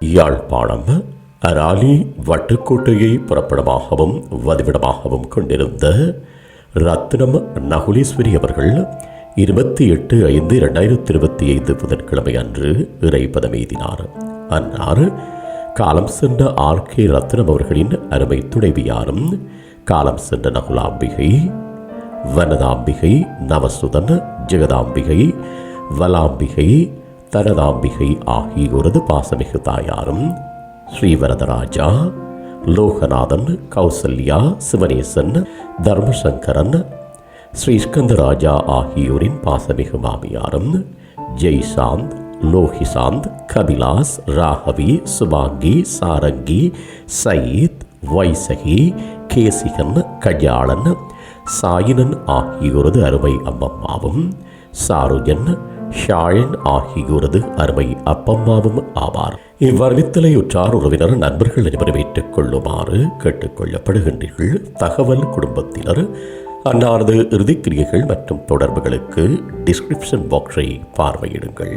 யாழ்ப்பாணம் அராலி வட்டுக்கோட்டையை புறப்படமாகவும் வதிவிடமாகவும் கொண்டிருந்த ரத்னம் நகுலீஸ்வரி அவர்கள் இருபத்தி எட்டு ஐந்து இரண்டாயிரத்தி இருபத்தி ஐந்து புதன்கிழமை அன்று இறைப்பதம் எய்தினார் அன்னார் காலம் சென்ற ஆர் கே ரத்னம் அவர்களின் அருமை துணைவியாரும் காலம் சென்ற நகுலாம்பிகை வனதாம்பிகை நவசுதன் ஜெகதாம்பிகை வலாம்பிகை தரதாம்பிகை ஆகியோரது பாசமிகு தாயாரும் ஸ்ரீவரதராஜா லோகநாதன் கௌசல்யா சிவனேசன் தர்மசங்கரன் ஸ்ரீஸ்கந்தராஜா ஆகியோரின் பாசமிகு மாமியாரும் ஜெய்சாந்த் லோகிசாந்த் கபிலாஸ் ராகவி சுபாங்கி சாரங்கி சயீத் வைசகி கேசிகன் கஜாளன் சாயினன் ஆகியோரது அருமை அம்மம்மாவும் சாருஜன் ஷாயன் ஆகியோரது அருமை அப்பம்மாவும் ஆவார். இவ்வரவித்தலையுற்றார் உறவினர் நண்பர்கள் அனைவரும் ஏற்றுக் கொள்ளுமாறு கேட்டுக்கொள்ளப்படுகின்றீர்கள். தகவல் குடும்பத்தினர் அன்னாரது இறுதிக்கிரியைகள் மற்றும் தொடர்புகளுக்கு டிஸ்கிரிப்ஷன் பாக்ஸை பார்வையிடுங்கள்.